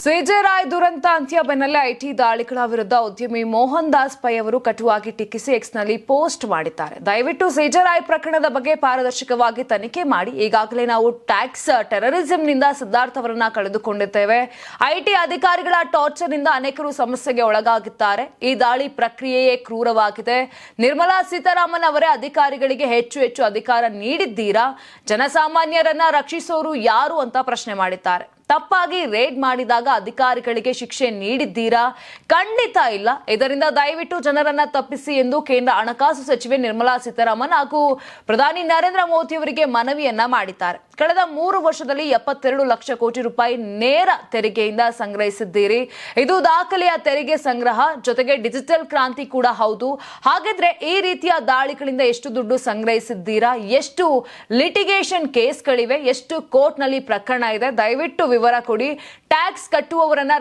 So, ದುರಂತ ಅಂತ್ಯ ಬೆನ್ನಲ್ಲೇ ಐಟಿ ದಾಳಿಗಳ ವಿರುದ್ಧ ಉದ್ಯಮಿ ಮೋಹನ್ ದಾಸ್ ಪೈ ಅವರು ಕಟುವಾಗಿ ಟೀಕಿಸಿ ಎಕ್ಸ್ನಲ್ಲಿ ಪೋಸ್ಟ್ ಮಾಡಿದ್ದಾರೆ. ದಯವಿಟ್ಟು ಸೇಜರಾಯ್ ರಾಯ್ ಪ್ರಕರಣದ ಬಗ್ಗೆ ಪಾರದರ್ಶಕವಾಗಿ ತನಿಖೆ ಮಾಡಿ. ಈಗಾಗಲೇ ನಾವು ಟ್ಯಾಕ್ಸ್, ಟೆರರಿಸಂನಿಂದ ಸಿದ್ಧಾರ್ಥ್ ಅವರನ್ನ ಕಳೆದುಕೊಂಡಿದ್ದೇವೆ. ಐಟಿ ಅಧಿಕಾರಿಗಳ ಟಾರ್ಚರ್ನಿಂದ ಅನೇಕರು ಸಮಸ್ಯೆಗೆ ಒಳಗಾಗಿದ್ದಾರೆ. ಈ ದಾಳಿ ಪ್ರಕ್ರಿಯೆಯೇ ಕ್ರೂರವಾಗಿದೆ. ನಿರ್ಮಲಾ ಸೀತಾರಾಮನ್ ಅವರೇ ಅಧಿಕಾರಿಗಳಿಗೆ ಹೆಚ್ಚು ಹೆಚ್ಚು ಅಧಿಕಾರ ನೀಡಿದ್ದೀರಾ? ಜನಸಾಮಾನ್ಯರನ್ನ ರಕ್ಷಿಸೋರು ಯಾರು ಅಂತ ಪ್ರಶ್ನೆ ಮಾಡಿದ್ದಾರೆ. ತಪ್ಪಾಗಿ ರೇಡ್ ಮಾಡಿದಾಗ ಅಧಿಕಾರಿಗಳಿಗೆ ಶಿಕ್ಷೆ ನೀಡಿದ್ದೀರಾ? ಖಂಡಿತ ಇಲ್ಲ. ಇದರಿಂದ ದಯವಿಟ್ಟು ಜನರನ್ನ ತಪ್ಪಿಸಿ ಎಂದು ಕೇಂದ್ರ ಹಣಕಾಸು ಸಚಿವೆ ನಿರ್ಮಲಾ ಸೀತಾರಾಮನ್ ಹಾಗೂ ಪ್ರಧಾನಿ ನರೇಂದ್ರ ಮೋದಿ ಅವರಿಗೆ ಮನವಿಯನ್ನ ಮಾಡಿದ್ದಾರೆ. ಕಳೆದ ಮೂರು ವರ್ಷದಲ್ಲಿ ಎಪ್ಪತ್ತೆರಡು ಲಕ್ಷ ಕೋಟಿ ರೂಪಾಯಿ ನೇರ ತೆರಿಗೆಯಿಂದ ಸಂಗ್ರಹಿಸಿದ್ದೀರಿ. ಇದು ದಾಖಲೆಯ ತೆರಿಗೆ ಸಂಗ್ರಹ, ಜೊತೆಗೆ ಡಿಜಿಟಲ್ ಕ್ರಾಂತಿ ಕೂಡ ಹೌದು. ಹಾಗಿದ್ರೆ ಈ ರೀತಿಯ ದಾಳಿಗಳಿಂದ ಎಷ್ಟು ದುಡ್ಡು ಸಂಗ್ರಹಿಸಿದ್ದೀರಾ? ಎಷ್ಟು ಲಿಟಿಗೇಷನ್ ಕೇಸ್ಗಳಿವೆ ಎಷ್ಟು ಕೋರ್ಟ್ನಲ್ಲಿ ಪ್ರಕರಣ ಇದೆ? ದಯವಿಟ್ಟು ವಿವರ ಕೊಡಿ. ಟ್ಯಾಕ್ಸ್ ಕಟ್ಟುವವರನ್ನ